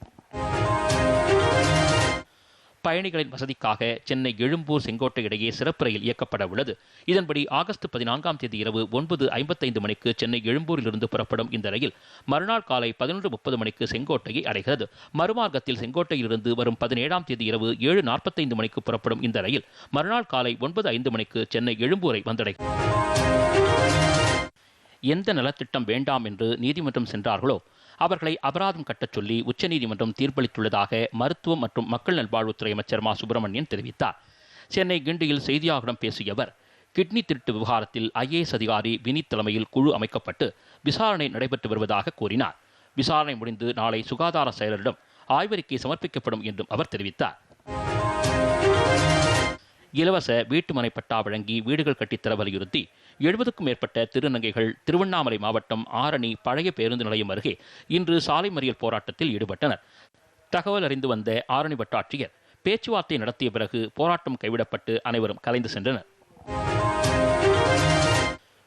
பயணிகளின் வசதிக்காக சென்னை எழும்பூர் செங்கோட்டை இடையே சிறப்பு ரயில் இயக்கப்பட உள்ளது. இதன்படி ஆகஸ்ட் பதினான்காம் தேதி இரவு ஒன்பது ஐம்பத்தைந்து மணிக்கு சென்னை எழும்பூரிலிருந்து புறப்படும் இந்த ரயில் மறுநாள் காலை பதினொன்று முப்பது மணிக்கு செங்கோட்டையை அடைகிறது. மறுமார்க்கத்தில் செங்கோட்டையிலிருந்து வரும் பதினேழாம் தேதி இரவு ஏழு நாற்பத்தைந்து மணிக்கு புறப்படும் இந்த ரயில் மறுநாள் காலை ஒன்பது ஐந்து மணிக்கு சென்னை எழும்பூரை வந்தடைகிறது. எந்த நலத்திட்டம் வேண்டாம் என்று நீதிமன்றம் சென்றார்களோ அவர்களை அபராதம் கட்டச் சொல்லி உச்சநீதிமன்றம் தீர்ப்பளித்துள்ளதாக மருத்துவம் மற்றும் மக்கள் நல்வாழ்வுத்துறை அமைச்சர் மா. சுப்பிரமணியன் தெரிவித்தார். சென்னை கிண்டியில் செய்தியாளர்களிடம் பேசிய அவர் கிட்னி திருட்டு விவகாரத்தில் ஐஏஎஸ் அதிகாரி வினித் தலைமையில் குழு அமைக்கப்பட்டு விசாரணை நடைபெற்று வருவதாக கூறினார். விசாரணை முடிந்து நாளை சுகாதார செயலரிடம் ஆய்வறிக்கை சமர்ப்பிக்கப்படும் என்றும் அவர் தெரிவித்தார். இலவச வீட்டுமனை பட்டா வழங்கி வீடுகள் கட்டித்தர வலியுறுத்தி எழுபதுக்கும் மேற்பட்ட திருநங்கைகள் திருவண்ணாமலை மாவட்டம் ஆரணி பழைய பேருந்து நிலையம் அருகே இன்று சாலை மறியல் போராட்டத்தில் ஈடுபட்டனர். தகவல் அறிந்து வந்த ஆரணி வட்டாட்சியர் பேச்சுவார்த்தை நடத்திய பிறகு போராட்டம் கைவிடப்பட்டு அனைவரும் கலைந்து சென்றனர்.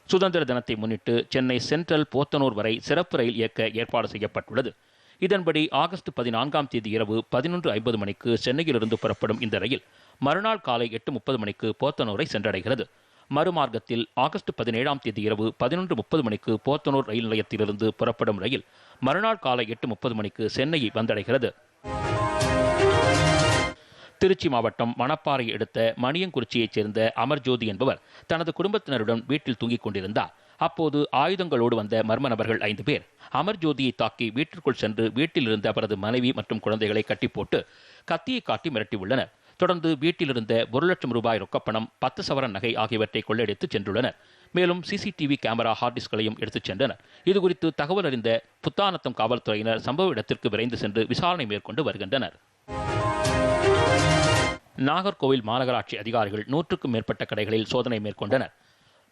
சுதந்திர தினத்தை முன்னிட்டு சென்னை சென்ட்ரல் போத்தனூர் வரை சிறப்பு ரயில் இயக்க ஏற்பாடு செய்யப்பட்டுள்ளது. இதன்படி ஆகஸ்ட் பதினான்காம் தேதி இரவு பதினொன்று ஐம்பது மணிக்கு சென்னையிலிருந்து புறப்படும் இந்த ரயில் மறுநாள் காலை எட்டு முப்பது மணிக்கு போத்தனூரை சென்றடைகிறது. மறுமார்க்கத்தில் ஆகஸ்ட் பதினேழாம் தேதி இரவு பதினொன்று முப்பது மணிக்கு போத்தனூர் ரயில் நிலையத்திலிருந்து புறப்படும் ரயில் மறுநாள் காலை எட்டு முப்பது மணிக்கு சென்னையை வந்தடைகிறது. திருச்சி மாவட்டம் மணப்பாறை எடுத்த மணியங்குறிச்சியைச் சேர்ந்த அமர்ஜோதி என்பவர் தனது குடும்பத்தினருடன் வீட்டில் தூங்கிக் கொண்டிருந்தார். அப்போது ஆயுதங்களோடு வந்த மர்ம நபர்கள் ஐந்து பேர் அமர்ஜோதியை தாக்கி வீட்டிற்குள் சென்று வீட்டில் இருந்த அவரது மனைவி மற்றும் குழந்தைகளை கட்டி போட்டு கத்தியை காட்டி மிரட்டியுள்ளனர். தொடர்ந்து வீட்டில் இருந்த ஒரு லட்சம் ரூபாய் ரொக்கப்பணம் பத்து சவரன் நகை ஆகியவற்றை கொள்ளையடித்து சென்றுள்ளனர். மேலும் சிசிடிவி கேமரா ஹார்ட் டிஸ்களையும் எடுத்துச் சென்றனர். இதுகுறித்து தகவல் அறிந்த புத்தானத்தம் காவல்துறையினர் சம்பவ இடத்திற்கு விரைந்து சென்று விசாரணை மேற்கொண்டு வருகின்றனர். நாகர்கோவில் மாநகராட்சி அதிகாரிகள் நூற்றுக்கும் மேற்பட்ட கடைகளில் சோதனை மேற்கொண்டனர்.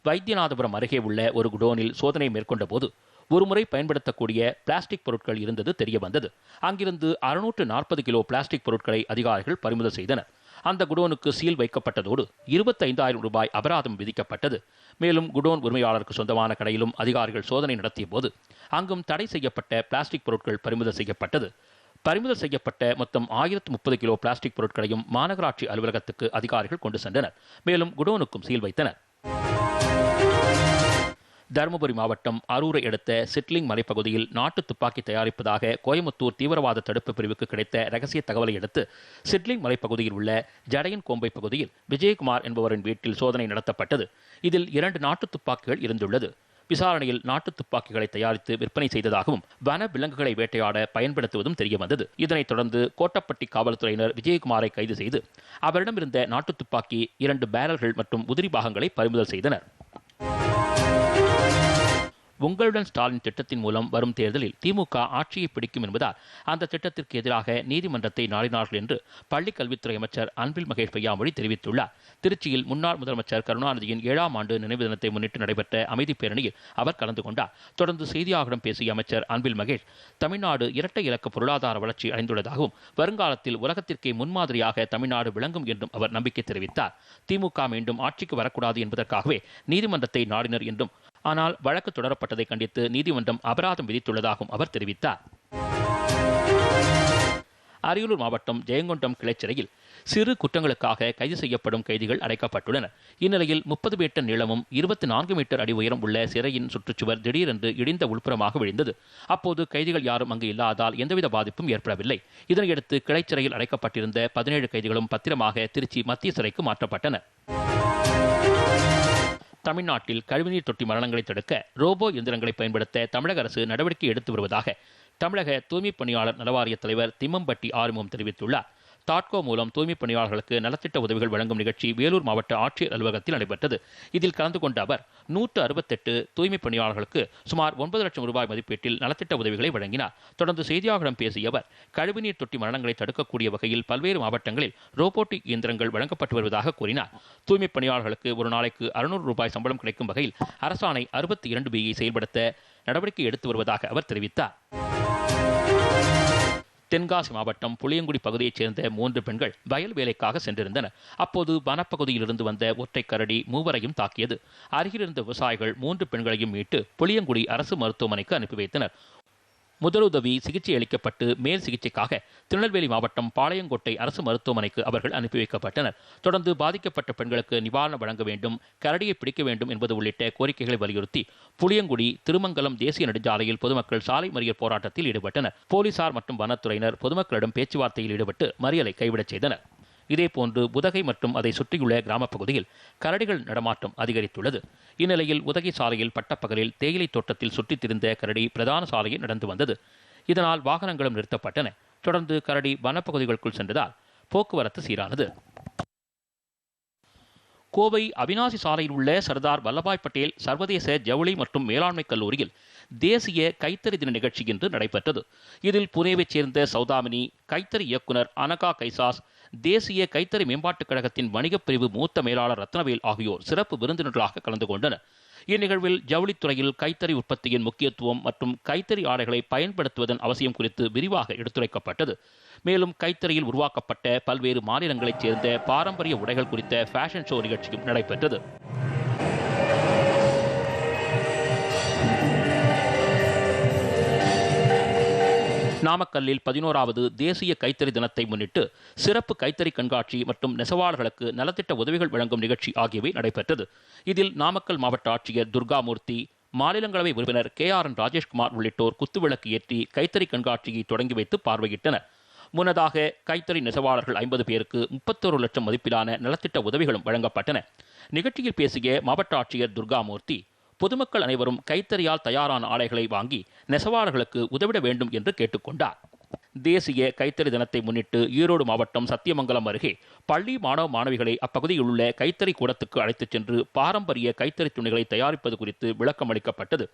வைத்தியநாதபுரம் அருகே உள்ள ஒரு குடோனில் சோதனை மேற்கொண்ட போது ஒருமுறை பயன்படுத்தக்கூடிய பிளாஸ்டிக் பொருட்கள் இருந்தது தெரிய வந்தது அங்கிருந்து அறுநூற்று நாற்பது கிலோ பிளாஸ்டிக் பொருட்களை அதிகாரிகள் பறிமுதல் செய்தனர். அந்த குடோனுக்கு சீல் வைக்கப்பட்டதோடு இருபத்தைந்தாயிரம் ரூபாய் அபராதம் விதிக்கப்பட்டது. மேலும் குடோன் உரிமையாளருக்கு சொந்தமான கடையிலும் அதிகாரிகள் சோதனை நடத்திய போது அங்கும் தடை செய்யப்பட்ட பிளாஸ்டிக் பொருட்கள் பறிமுதல் செய்யப்பட்டது. பறிமுதல் செய்யப்பட்ட மொத்தம் ஆயிரத்து முப்பது கிலோ பிளாஸ்டிக் பொருட்களையும் மாநகராட்சி அலுவலகத்துக்கு அதிகாரிகள் கொண்டு சென்றனர். மேலும் குடோனுக்கும் சீல் வைத்தனர். தருமபுரி மாவட்டம் அரூரை அடுத்த சிட்லிங் மலைப்பகுதியில் நாட்டு துப்பாக்கி தயாரிப்பதாக கோயமுத்தூர் தீவிரவாத தடுப்பு பிரிவுக்கு கிடைத்த ரகசிய தகவலை அடுத்து சிட்லிங் மலைப்பகுதியில் உள்ள ஜடையன் கோம்பை பகுதியில் விஜயகுமார் என்பவரின் வீட்டில் சோதனை நடத்தப்பட்டது. இதில் இரண்டு நாட்டு துப்பாக்கிகள் இருந்துள்ளது. விசாரணையில் நாட்டு துப்பாக்கிகளை தயாரித்து விற்பனை செய்ததாகவும் வன விலங்குகளை வேட்டையாட பயன்படுத்துவதும் தெரியவந்தது இதனைத் தொடர்ந்து கோட்டப்பட்டி காவல்துறையினர் விஜயகுமாரை கைது செய்து அவரிடமிருந்த நாட்டு துப்பாக்கி இரண்டு பேரல்கள் மற்றும் உதிரி பாகங்களை பறிமுதல் செய்தனர். உங்களுடன் ஸ்டாலின் திட்டத்தின் மூலம் வரும் தேர்தலில் திமுக ஆட்சியை பிடிக்கும் என்பதால் அந்த திட்டத்திற்கு எதிராக நீதிமன்றத்தை நாடினார்கள் என்று பள்ளிக் கல்வித்துறை அமைச்சர் அன்பில் மகேஷ் பொய்யாமொழி தெரிவித்துள்ளார். திருச்சியில் முன்னாள் முதலமைச்சர் கருணாநிதியின் ஏழாம் ஆண்டு நினைவு தினத்தை முன்னிட்டு நடைபெற்ற அமைதி பேரணியில் அவர் கலந்து கொண்டார். தொடர்ந்து செய்தியாளர்களிடம் பேசிய அமைச்சர் அன்பில் மகேஷ் தமிழ்நாடு இரட்டை இலக்க பொருளாதார வளர்ச்சி அடைந்துள்ளதாகவும் வருங்காலத்தில் உலகத்திற்கே முன்மாதிரியாக தமிழ்நாடு விளங்கும் என்றும் அவர் நம்பிக்கை தெரிவித்தார். திமுக மீண்டும் ஆட்சிக்கு வரக்கூடாது என்பதற்காகவே நீதிமன்றத்தை நாடினர் என்றும் ஆனால் வழக்கு தொடரப்பட்டதை கண்டித்து நீதிமன்றம் அபராதம் விதித்துள்ளதாகவும் அவர் தெரிவித்தார். அரியலூர் மாவட்டம் ஜெயங்கொண்டம் கிளைச்சிறையில் சிறு குற்றங்களுக்காக கைது செய்யப்படும் கைதிகள் அடைக்கப்பட்டுள்ளனர். இந்நிலையில் முப்பது மீட்டர் நீளமும் இருபத்தி நான்கு மீட்டர் அடி உயரம் உள்ள சிறையின் சுற்றுச்சுவர் திடீரென்று இடிந்த உள்புறமாக விழுந்தது. அப்போது கைதிகள் யாரும் அங்கு இல்லாதால் எந்தவித பாதிப்பும் ஏற்படவில்லை. இதனையடுத்து கிளைச்சிறையில் அடைக்கப்பட்டிருந்த பதினேழு கைதிகளும் பத்திரமாக திருச்சி மத்திய சிறைக்கு மாற்றப்பட்டனர். தமிழ்நாட்டில் கழிவுநீர் தொட்டி மரணங்களை தடுக்க ரோபோ எந்திரங்களை பயன்படுத்த தமிழக அரசு நடவடிக்கை எடுத்து வருவதாக தமிழக தூய்மைப் பணியாளர் நலவாரிய தலைவர் திம்மம்பட்டி ஆறுமுகம் தெரிவித்துள்ளார். தாட்கோ மூலம் தூய்மை பணியாளர்களுக்கு நலத்திட்ட உதவிகள் வழங்கும் நிகழ்ச்சி வேலூர் மாவட்ட ஆட்சியர் அலுவலகத்தில் நடைபெற்றது. இதில் கலந்து கொண்ட அவர் நூற்று அறுபத்தெட்டு தூய்மை பணியாளர்களுக்கு சுமார் ஒன்பது லட்சம் ரூபாய் மதிப்பீட்டில் நலத்திட்ட உதவிகளை வழங்கினார். தொடர்ந்து செய்தியாளர்களிடம் பேசிய அவர் கழிவுநீர் தொட்டி மரணங்களை தடுக்கக்கூடிய வகையில் பல்வேறு மாவட்டங்களில் ரோபோட்டிக் இயந்திரங்கள் வழங்கப்பட்டு வருவதாக கூறினார். தூய்மை பணியாளர்களுக்கு ஒரு நாளைக்கு அறுநூறு ரூபாய் சம்பளம் கிடைக்கும் வகையில் அரசாணை அறுபத்தி இரண்டு பியை செயல்படுத்த நடவடிக்கை எடுத்து வருவதாக அவர் தெரிவித்தார். தென்காசி மாவட்டம் புளியங்குடி பகுதியைச் சேர்ந்த மூன்று பெண்கள் வயல் வேலைக்காக சென்றிருந்தனர். அப்போது வனப்பகுதியிலிருந்து வந்த ஒற்றை கரடி மூவரையும் தாக்கியது. அருகிலிருந்த விவசாயிகள் மூன்று பெண்களையும் மீட்டு புளியங்குடி அரசு மருத்துவமனைக்கு அனுப்பி வைத்தனர். முதலுதவி சிகிச்சை அளிக்கப்பட்டு மேல் சிகிச்சைக்காக திருநெல்வேலி மாவட்டம் பாளையங்கோட்டை அரசு மருத்துவமனைக்கு அவர்கள் அனுப்பி வைக்கப்பட்டனர். தொடர்ந்து பாதிக்கப்பட்ட பெண்களுக்கு நிவாரணம் வழங்க வேண்டும் கரடியை பிடிக்க வேண்டும் என்பது உள்ளிட்ட கோரிக்கைகளை வலியுறுத்தி புளியங்குடி திருமங்கலம் தேசிய நெடுஞ்சாலையில் பொதுமக்கள் சாலை மறியல் போராட்டத்தில் ஈடுபட்டனர். போலீசார் மற்றும் வனத்துறையினர் பொதுமக்களிடம் பேச்சுவார்த்தையில் ஈடுபட்டு மறியலை கைவிடச் செய்தனர். இதேபோன்று உதகை மற்றும் அதை சுற்றியுள்ள கிராமப் பகுதியில் கரடிகள் நடமாட்டம் அதிகரித்துள்ளது. இந்நிலையில் உதகை சாலையில் பட்டப்பகலில் தேயிலை தோட்டத்தில் சுற்றித் திரிந்த கரடி பிரதான சாலையில் நடந்து வந்தது. இதனால் வாகனங்களும் நிறுத்தப்பட்டன. தொடர்ந்து கரடி வனப்பகுதிகளுக்குள் சென்றதால் போக்குவரத்து சீரானது. கோவை அவினாசி சாலையில் உள்ள சர்தார் வல்லபாய் பட்டேல் சர்வதேச ஜவுளி மற்றும் மேலாண்மை கல்லூரியில் தேசிய கைத்தறி தின நிகழ்ச்சி இன்று நடைபெற்றது. இதில் புனேவைச் சேர்ந்த சௌதாமினி கைத்தறி இயக்குனர் அனகா கைசாஸ் தேசிய கைத்தறி மேம்பாட்டுக் கழகத்தின் வணிகப் பிரிவு மூத்த மேலாளர் ரத்னவேல் ஆகியோர் சிறப்பு விருந்தினர்களாக கலந்து கொண்டனர். இந்நிகழ்வில் ஜவுளித்துறையில் கைத்தறி உற்பத்தியின் முக்கியத்துவம் மற்றும் கைத்தறி ஆடைகளை பயன்படுத்துவதன் அவசியம் குறித்து விரிவாக எடுத்துரைக்கப்பட்டது. மேலும் கைத்தறியில் உருவாக்கப்பட்ட பல்வேறு மாநிலங்களைச் சேர்ந்த பாரம்பரிய உடைகள் குறித்த ஃபேஷன் ஷோ நிகழ்ச்சியும் நடைபெற்றது. நாமக்கல்லில் பதினோராவது தேசிய கைத்தறி தினத்தை முன்னிட்டு சிறப்பு கைத்தறி கண்காட்சி மற்றும் நெசவாளர்களுக்கு நலத்திட்ட உதவிகள் வழங்கும் நிகழ்ச்சி ஆகியவை நடைபெற்றது. இதில் நாமக்கல் மாவட்ட ஆட்சியர் துர்காமூர்த்தி மாநிலங்களவை உறுப்பினர் கே ஆர் என் ராஜேஷ்குமார் உள்ளிட்டோர் குத்துவிளக்கு ஏற்றி கைத்தறி கண்காட்சியை தொடங்கி வைத்து பார்வையிட்டனர். முன்னதாக கைத்தறி நெசவாளர்கள் ஐம்பது பேருக்கு முப்பத்தோரு லட்சம் மதிப்பிலான நலத்திட்ட உதவிகளும் வழங்கப்பட்டன. நிகழ்ச்சியில் பேசிய மாவட்ட ஆட்சியர் துர்காமூர்த்தி பொதுமக்கள் அனைவரும் கைத்தறியால் தயாரான ஆடைகளை வாங்கி நெசவாளர்களுக்கு உதவிட வேண்டும் என்று கேட்டுக்கொண்டார். தேசிய கைத்தறி தினத்தை முன்னிட்டு ஈரோடு மாவட்டம் சத்தியமங்கலம் அருகே பள்ளி மாணவ மாணவிகளை அப்பகுதியில் உள்ள கைத்தறி கூடத்துக்கு அழைத்துச் சென்று பாரம்பரிய கைத்தறி துணிகளை தயாரிப்பது குறித்து விளக்கம் அளிக்கப்பட்டது.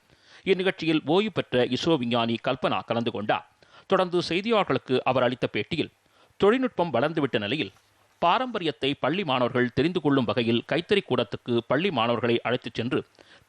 இந்நிகழ்ச்சியில் ஓய்வு பெற்ற இஸ்ரோ விஞ்ஞானி கல்பனா கலந்து கொண்டார். தொடர்ந்து செய்தியாளர்களுக்கு அவர் அளித்த பேட்டியில் தொழில்நுட்பம் வளர்ந்துவிட்ட நிலையில் பாரம்பரியத்தை பள்ளி மாணவர்கள் தெரிந்து கொள்ளும் வகையில் கைத்தறி கூடத்துக்கு பள்ளி மாணவர்களை அழைத்துச் சென்று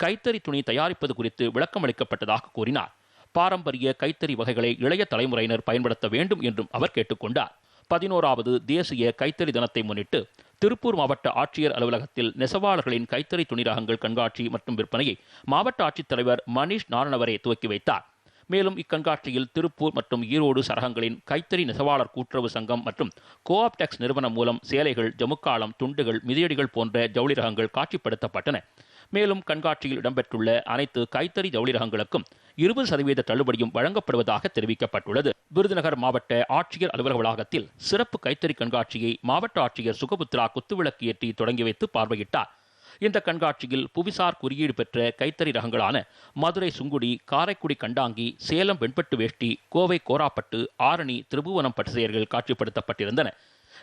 கைத்தறி துணி தயாரிப்பது குறித்து விளக்கம் அளிக்கப்பட்டதாக கூறினார். பாரம்பரிய கைத்தறி வகைகளை இளைய தலைமுறையினர் பயன்படுத்த வேண்டும் என்றும் அவர் கேட்டுக்கொண்டார். பதினோராவது தேசிய கைத்தறி தினத்தை முன்னிட்டு திருப்பூர் மாவட்ட ஆட்சியர் அலுவலகத்தில் நெசவாளர்களின் கைத்தறி துணி ரகங்கள் கண்காட்சி மற்றும் விற்பனையை மாவட்ட ஆட்சித்தலைவர் மணிஷ் நாரணவரே துவக்கி வைத்தார். மேலும் இக்கண்காட்சியில் திருப்பூர் மற்றும் ஈரோடு சரகங்களின் கைத்தறி நெசவாளர் கூட்டுறவு சங்கம் மற்றும் கோஆப்டெக்ஸ் நிறுவனம் மூலம் சேலைகள் ஜமுக்காலம் துண்டுகள் மிதியடிகள் போன்ற ஜவுளி ரகங்கள் காட்சிப்படுத்தப்பட்டன. மேலும் கண்காட்சியில் இடம்பெற்றுள்ள அனைத்து கைத்தறி ஜவுளி ரகங்களுக்கும் இருபது சதவீத தள்ளுபடியும் வழங்கப்படுவதாக தெரிவிக்கப்பட்டுள்ளது. விருதுநகர் மாவட்ட ஆட்சியர் அலுவலக வளாகத்தில் சிறப்பு கைத்தறி கண்காட்சியை மாவட்ட ஆட்சியர் சுகபுத்ரா குத்துவிளக்கு ஏற்றி தொடங்கி வைத்து பார்வையிட்டார். இந்த கண்காட்சியில் புவிசார் குறியீடு பெற்ற கைத்தறி ரகங்களான மதுரை சுங்குடி காரைக்குடி கண்டாங்கி சேலம் வெண்பட்டு வேஷ்டி கோவை கோராப்பட்டு ஆரணி திருபுவனம் பட்டுசெயர்கள் காட்சிப்படுத்தப்பட்டிருந்தன.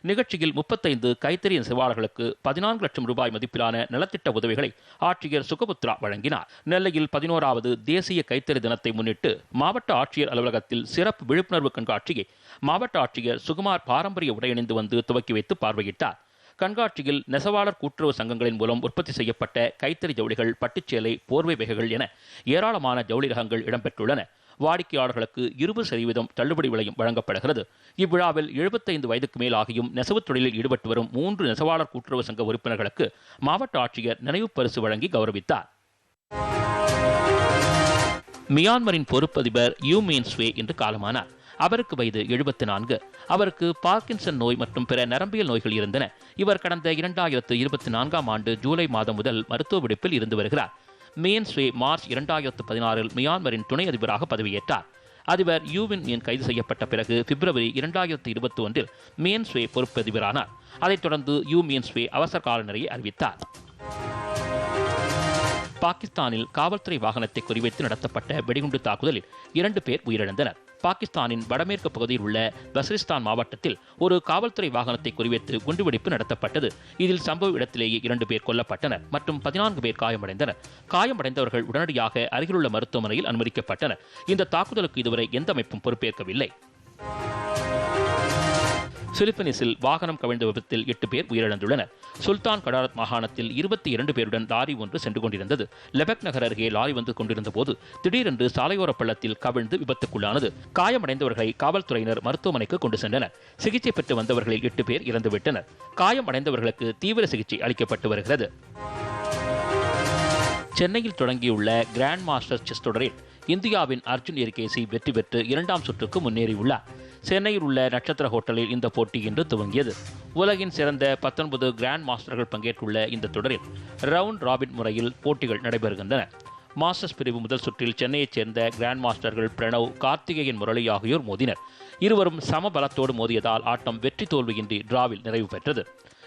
நிகழ்ச்சியில் முப்பத்தைந்து கைத்தறி நெசவாளர்களுக்கு பதினான்கு லட்சம் ரூபாய் மதிப்பிலான நலத்திட்ட உதவிகளை ஆட்சியர் சுகபுத்ரா வழங்கினார். நெல்லையில் பதினோராவது தேசிய கைத்தறி தினத்தை முன்னிட்டு மாவட்ட ஆட்சியர் அலுவலகத்தில் சிறப்பு விழிப்புணர்வு கண்காட்சியை மாவட்ட ஆட்சியர் சுகுமார் பாரம்பரிய உடையணிந்து வந்து துவக்கி வைத்து பார்வையிட்டார். கண்காட்சியில் நெசவாளர் கூட்டுறவு சங்கங்களின் மூலம் உற்பத்தி செய்யப்பட்ட கைத்தறி ஜவுளிகள் பட்டுச்சேலை போர்வை வகைகள் என ஏராளமான ஜவுளி ரகங்கள் இடம்பெற்றுள்ளன. வாடிக்கையாளர்களுக்கு இருபது சதவீதம் தள்ளுபடி விலையும் வழங்கப்படுகிறது. இவ்விழாவில் எழுபத்தைந்து வயதுக்கு மேல் ஆகியும் நெசவுத் தொழிலில் ஈடுபட்டு வரும் மூன்று நெசவாளர் கூட்டுறவு சங்க உறுப்பினர்களுக்கு மாவட்ட ஆட்சியர் நினைவு பரிசு வழங்கி கௌரவித்தார். மியான்மரின் பொறுப்பதிபர் யூ மீன்ஸ்வே இன்று காலமானார். அவருக்கு வயது எழுபத்தி நான்கு அவருக்கு பார்க்கின்சன் நோய் மற்றும் பிற நரம்பியல் நோய்கள் இருந்தன. இவர் கடந்த இரண்டாயிரத்து இருபத்தி நான்காம் ஆண்டு ஜூலை மாதம் முதல் மருத்துவ விடுப்பில் இருந்து வருகிறார். மியன் ஸ்வே மார்ச் இரண்டாயிரத்து பதினாறில் மியான்மரின் துணை அதிபராக பதவியேற்றார். அதிபர் யூவின் மியன் கைது செய்யப்பட்ட பிறகு பிப்ரவரி இரண்டாயிரத்து இருபத்தி ஒன்றில் மியன் ஸ்வே பொறுப்பதிபரானார். அதைத் தொடர்ந்து யூ மியன் ஸ்வே அவசர கால நிலையை அறிவித்தார். பாகிஸ்தானில் காவல்துறை வாகனத்தை குறிவைத்து நடத்தப்பட்ட வெடிகுண்டு தாக்குதலில் இரண்டு பேர் உயிரிழந்தனர். பாகிஸ்தானின் வடமேற்கு பகுதியில் உள்ள வசிரிஸ்தான் மாவட்டத்தில் ஒரு காவல்துறை வாகனத்தை குறிவைத்து குண்டுவெடிப்பு நடத்தப்பட்டது. இதில் சம்பவ இடத்திலேயே இரண்டு பேர் கொல்லப்பட்டனர் மற்றும் பதினான்கு பேர் காயமடைந்தனர். காயமடைந்தவர்கள் உடனடியாக அருகிலுள்ள மருத்துவமனையில் அனுமதிக்கப்பட்டனர். இந்த தாக்குதலுக்கு இதுவரை எந்த அமைப்பும் பொறுப்பேற்கவில்லை. பிலிப்பைன்ஸில் வாகனம் கவிழ்ந்த விபத்தில் எட்டு பேர் உயிரிழந்துள்ளனர். சுல்தான் கடாரத் மாகாணத்தில் இருபத்தி இரண்டு பேருடன் லாரி ஒன்று சென்று கொண்டிருந்தது. லெபக் நகர் அருகே லாரி வந்து கொண்டிருந்த போது திடீரென்று சாலையோர பள்ளத்தில் கவிழ்ந்து விபத்துக்குள்ளானது. காயமடைந்தவர்களை காவல்துறையினர் மருத்துவமனைக்கு கொண்டு சென்றனர். சிகிச்சை பெற்று வந்தவர்களில் எட்டு பேர் இறந்துவிட்டனர். காயமடைந்தவர்களுக்கு தீவிர சிகிச்சை அளிக்கப்பட்டு வருகிறது. சென்னையில் தொடங்கியுள்ள கிராண்ட் மாஸ்டர் செஸ் தொடரில் இந்தியாவின் அர்ஜுன் எரிகேசி வெற்றி பெற்று இரண்டாம் சுற்றுக்கு முன்னேறியுள்ளார். சென்னையில் உள்ள நட்சத்திர ஹோட்டலில் இந்த போட்டி இன்று துவங்கியது. உலகின் சிறந்த பத்தொன்பது கிராண்ட் மாஸ்டர்கள் பங்கேற்றுள்ள இந்த தொடரில் ரவுண்ட் ராபின் முறையில் போட்டிகள் நடைபெறுகின்றன. மாஸ்டர்ஸ் பிரிவு முதல் சுற்றில் சென்னையைச் சேர்ந்த கிராண்ட் மாஸ்டர்கள் பிரணவ் கார்த்திகேயன் முரளி ஆகியோர் மோதினர். இருவரும் சம பலத்தோடு மோதியதால் ஆட்டம் வெற்றி தோல்வியின்றி டிராவில் நிறைவு பெற்றது.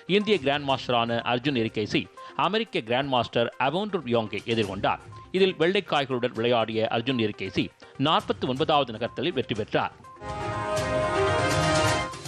இந்திய கிராண்ட் மாஸ்டரான அர்ஜுன் எரிகேசி அமெரிக்க கிராண்ட் மாஸ்டர் அவோண்டர் யோங்கை எதிர்கொண்டார். இதில் வெள்ளைக்காய்களுடன் விளையாடிய அர்ஜுன் எரிகேசி நாற்பத்தி ஒன்பதாவது நகர்த்தலில் வெற்றி பெற்றார்.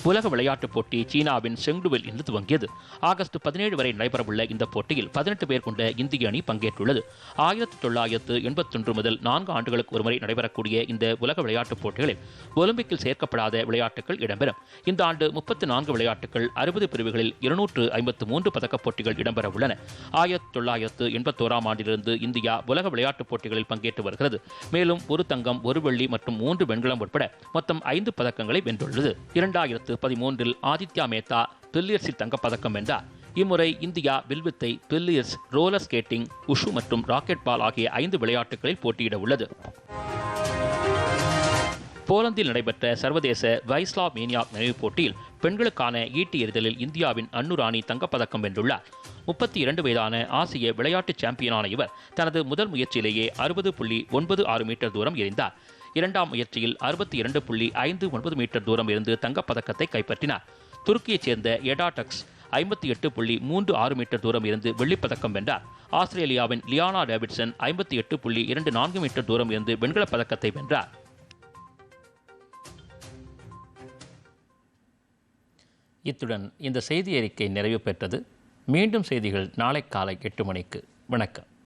உலக விளையாட்டுப் போட்டி சீனாவின் செங்டுவில் இன்று துவங்கியது. ஆகஸ்ட் பதினேழு வரை நடைபெறவுள்ள இந்த போட்டியில் பதினெட்டு பேர் கொண்ட இந்திய அணி பங்கேற்றுள்ளது. ஆயிரத்தி தொள்ளாயிரத்து எண்பத்தொன்று முதல் நான்கு ஆண்டுகளுக்கு ஒருமுறை நடைபெறக்கூடிய இந்த உலக விளையாட்டுப் போட்டிகளில் ஒலிம்பிக்கில் சேர்க்கப்படாத விளையாட்டுகள் இடம்பெறும். இந்த ஆண்டு முப்பத்தி நான்கு விளையாட்டுகள் அறுபது பிரிவுகளில் இருநூற்று ஐம்பத்து மூன்று பதக்கப் போட்டிகள் இடம்பெற உள்ளன ஆயிரத்தி தொள்ளாயிரத்து எண்பத்தோராம் ஆண்டிலிருந்து இந்தியா உலக விளையாட்டுப் போட்டிகளில் பங்கேற்று வருகிறது. மேலும் ஒரு தங்கம் ஒரு வெள்ளி மற்றும் மூன்று வெண்கலம் உட்பட மொத்தம் ஐந்து பதக்கங்களை வென்றுள்ளது. இரண்டாயிரத்து இரண்டாயிரத்து பதிமூன்றில் ஆதித்யா மேத்தா பில்லியர்ஸில் தங்கப்பதக்கம் வென்றார். இம்முறை இந்தியா வில்வித்தை பில்லியர்ஸ் ரோலர் ஸ்கேட்டிங் உஷு மற்றும் ராக்கெட் பால் ஆகிய ஐந்து விளையாட்டுகளில் போட்டியிட உள்ளது. போலந்தில் நடைபெற்ற சர்வதேச வைஸ்லா மேனியா நினைவுப் போட்டியில் பெண்களுக்கான ஈட்டி எறிதலில் இந்தியாவின் அன்னுராணி தங்கப்பதக்கம் வென்றுள்ளார். முப்பத்தி இரண்டு வயதான ஆசிய விளையாட்டு சாம்பியனான இவர் தனது முதல் முயற்சியிலேயே அறுபது புள்ளி ஒன்பது ஆறு மீட்டர் தூரம் எறிந்தார். இரண்டாம் முயற்சியில் அறுபத்தி இரண்டு புள்ளி ஐந்து ஒன்பது மீட்டர் தூரம் இருந்து தங்கப்பதக்கத்தை கைப்பற்றினார். துருக்கியைச் சேர்ந்த எடாடக்ஸ் ஐம்பத்தி எட்டு புள்ளி மூன்று ஆறு மீட்டர் தூரம் இருந்து வெள்ளிப்பதக்கம் வென்றார். ஆஸ்திரேலியாவின் லியானா டேவிட்சன் ஐம்பத்தி எட்டு புள்ளி இரண்டு நான்கு மீட்டர் தூரம் இருந்து வெண்கலப் பதக்கத்தை வென்றார். இத்துடன் இந்த செய்தி அறிக்கை நிறைவு பெற்றது. மீண்டும் செய்திகள் நாளை காலை எட்டு மணிக்கு. வணக்கம்.